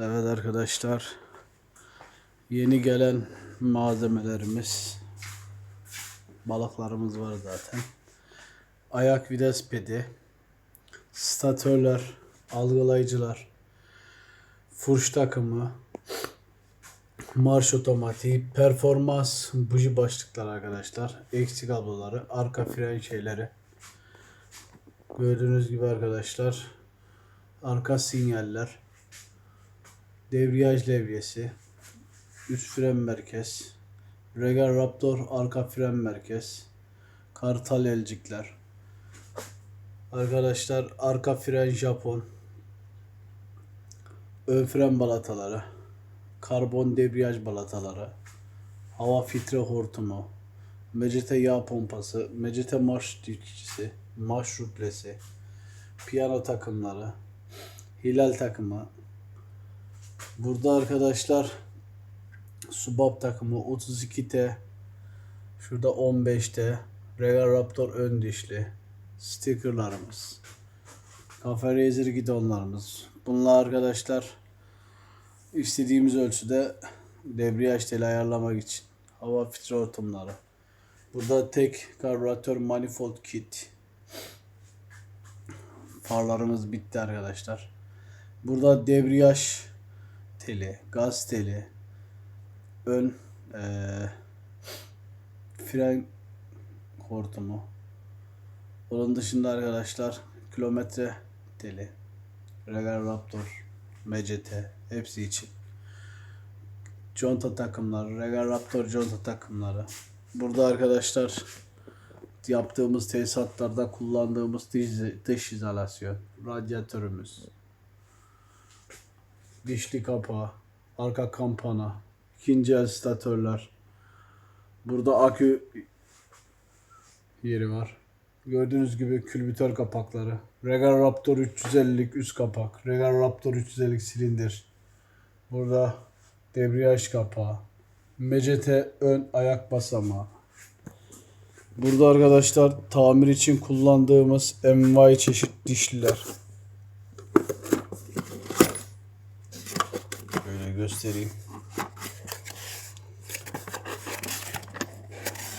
Evet arkadaşlar. Yeni gelen malzemelerimiz. Balıklarımız var zaten. Ayak vites pedi. Statörler. Algılayıcılar. Furş takımı. Marş otomatiği. Performans buji başlıklar arkadaşlar. Eksik kabloları. Arka fren şeyleri. Gördüğünüz gibi arkadaşlar. Arka sinyaller debriyaj levyesi, üst fren merkez, Regal Raptor arka fren merkez, Kartal elcikler. Arkadaşlar arka fren Japon, ön fren balataları, karbon debriyaj balataları, hava filtre hortumu, Mecete yağ pompası, Mecete marş dikicisi, marş ruplesi, piyano takımları, hilal takımı, Burada arkadaşlar Subab takımı 32T Şurada 15T Regal Raptor ön dişli Stickerlarımız Cafe Racer gidonlarımız. Bunlar arkadaşlar istediğimiz ölçüde debriyaj teli ayarlamak için hava filtre hortumları. Burada tek karbüratör manifold kit. Farlarımız bitti arkadaşlar. Burada debriyaj teli, gaz teli, ön eee, fren hortumu. Onun dışında arkadaşlar kilometre teli, Regal Raptor, MCT hepsi için. Conta takımları, Regal Raptor conta takımları. Burada arkadaşlar yaptığımız tesisatlarda kullandığımız dış, dış izolasyon, radyatörümüz, dişli kapağı, arka kampana, ikinci el statörler. Burada akü yeri var. Gördüğünüz gibi külbütör kapakları. Regal Raptor 350'lik üst kapak. Regal Raptor 350'lik silindir. Burada debriyaj kapağı. Mecete ön ayak basamağı. Burada arkadaşlar tamir için kullandığımız envai çeşit dişliler. Göstereyim.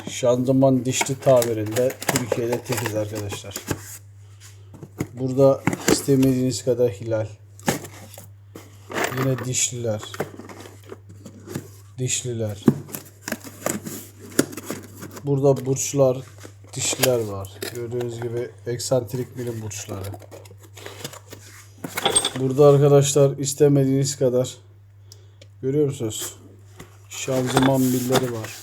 Şanzıman dişli tabirinde Türkiye'de tekiz arkadaşlar. Burada istemediğiniz kadar hilal. Yine dişliler. Dişliler. Burada burçlar, dişliler var. Gördüğünüz gibi eksantrik milim burçları. Burada arkadaşlar istemediğiniz kadar görüyor musunuz? Şanzıman milleri var.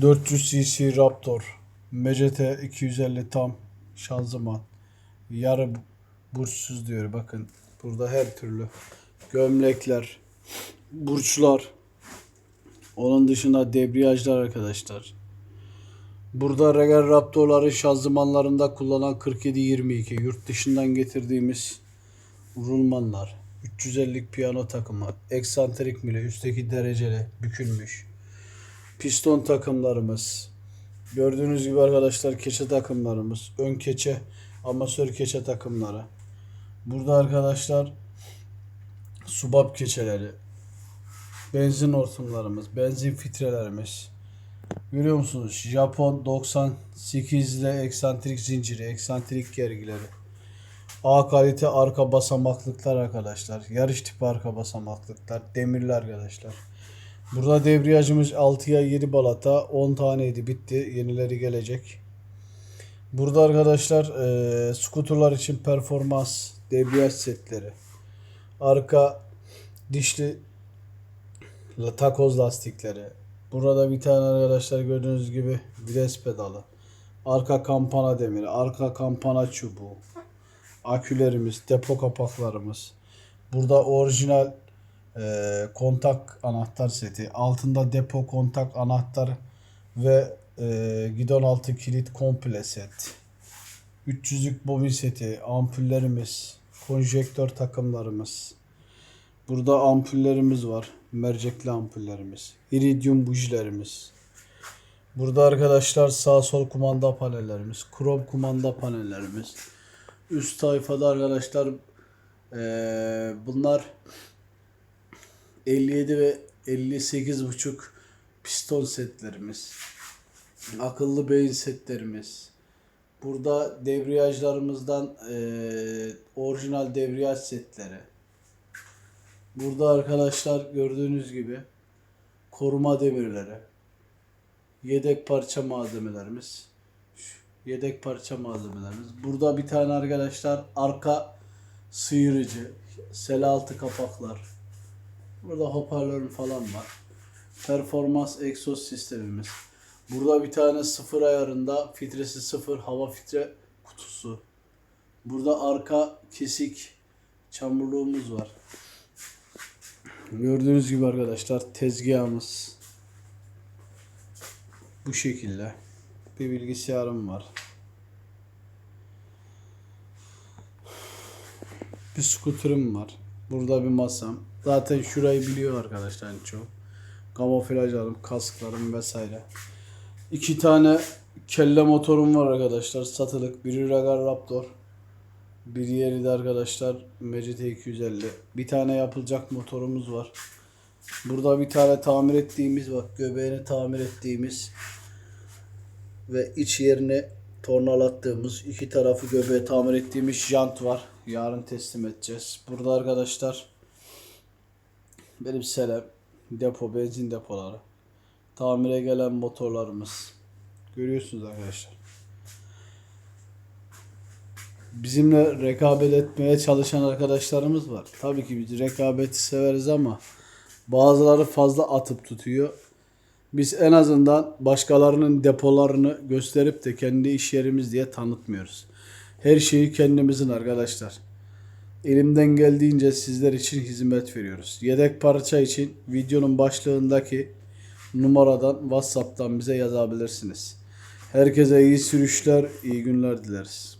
400 cc Raptor. MCT 250 tam şanzıman. Yarı burçsuz diyor bakın. Burada her türlü gömlekler, burçlar. Onun dışında debriyajlar arkadaşlar. Burada Regal Raptor'ların şanzımanlarında kullanılan 47-22 yurt dışından getirdiğimiz rulmanlar. 350'lik piyano takımı. Eksantrik mili üstteki dereceli bükülmüş. Piston takımlarımız. Gördüğünüz gibi arkadaşlar keçe takımlarımız. Ön keçe, amasör keçe takımları. Burada arkadaşlar subap keçeleri. Benzin hortumlarımız, benzin filtrelerimiz. Görüyor musunuz? Japon 98 ile eksantrik zinciri, eksantrik gergileri. A kalite arka basamaklıklar arkadaşlar. Yarış tipi arka basamaklıklar. Demirli arkadaşlar. Burada debriyajımız 6'ya 7 balata. 10 taneydi bitti. Yenileri gelecek. Burada arkadaşlar eee skuterlar için performans debriyaj setleri. Arka dişli takoz lastikleri. Burada bir tane arkadaşlar gördüğünüz gibi vites pedalı. Arka kampana demiri, arka kampana çubuğu. Akülerimiz, depo kapaklarımız. Burada orijinal e, kontak anahtar seti. Altında depo kontak anahtar ve e, gidon altı kilit komple set. 300'lük bobin seti, ampullerimiz, konjektör takımlarımız. Burada ampullerimiz var. Mercekli ampullerimiz. iridium bujilerimiz. Burada arkadaşlar sağ sol kumanda panellerimiz. Krom kumanda panellerimiz. Üst tayfada arkadaşlar eee, bunlar 57 ve 58 buçuk piston setlerimiz. Akıllı beyin setlerimiz. Burada debriyajlarımızdan eee, orijinal debriyaj setleri. Burada arkadaşlar gördüğünüz gibi koruma demirleri. Yedek parça malzemelerimiz. Yedek parça malzemelerimiz. Burada bir tane arkadaşlar arka sıyırıcı, sel altı kapaklar. Burada hoparlör falan var. Performans egzoz sistemimiz. Burada bir tane sıfır ayarında filtresi sıfır hava filtre kutusu. Burada arka kesik çamurluğumuz var. Gördüğünüz gibi arkadaşlar tezgahımız bu şekilde. Bir bilgisayarım var. Bir skuterim var. Burada bir masam. Zaten şurayı biliyor arkadaşlar çoğu. Kamuflajlarım, kasklarım vesaire. İki tane kelle motorum var arkadaşlar. Satılık. Biri Regal Raptor. Bir yeri de arkadaşlar Mecit 250. Bir tane yapılacak motorumuz var. Burada bir tane tamir ettiğimiz bak göbeğini tamir ettiğimiz ve iç yerini tornalattığımız iki tarafı göbeğe tamir ettiğimiz jant var. Yarın teslim edeceğiz. Burada arkadaşlar benim selem, depo, benzin depoları, tamire gelen motorlarımız. Görüyorsunuz arkadaşlar. Bizimle rekabet etmeye çalışan arkadaşlarımız var. Tabii ki biz rekabeti severiz ama bazıları fazla atıp tutuyor. Biz en azından başkalarının depolarını gösterip de kendi iş yerimiz diye tanıtmıyoruz. Her şeyi kendimizin arkadaşlar. Elimden geldiğince sizler için hizmet veriyoruz. Yedek parça için videonun başlığındaki numaradan WhatsApp'tan bize yazabilirsiniz. Herkese iyi sürüşler, iyi günler dileriz.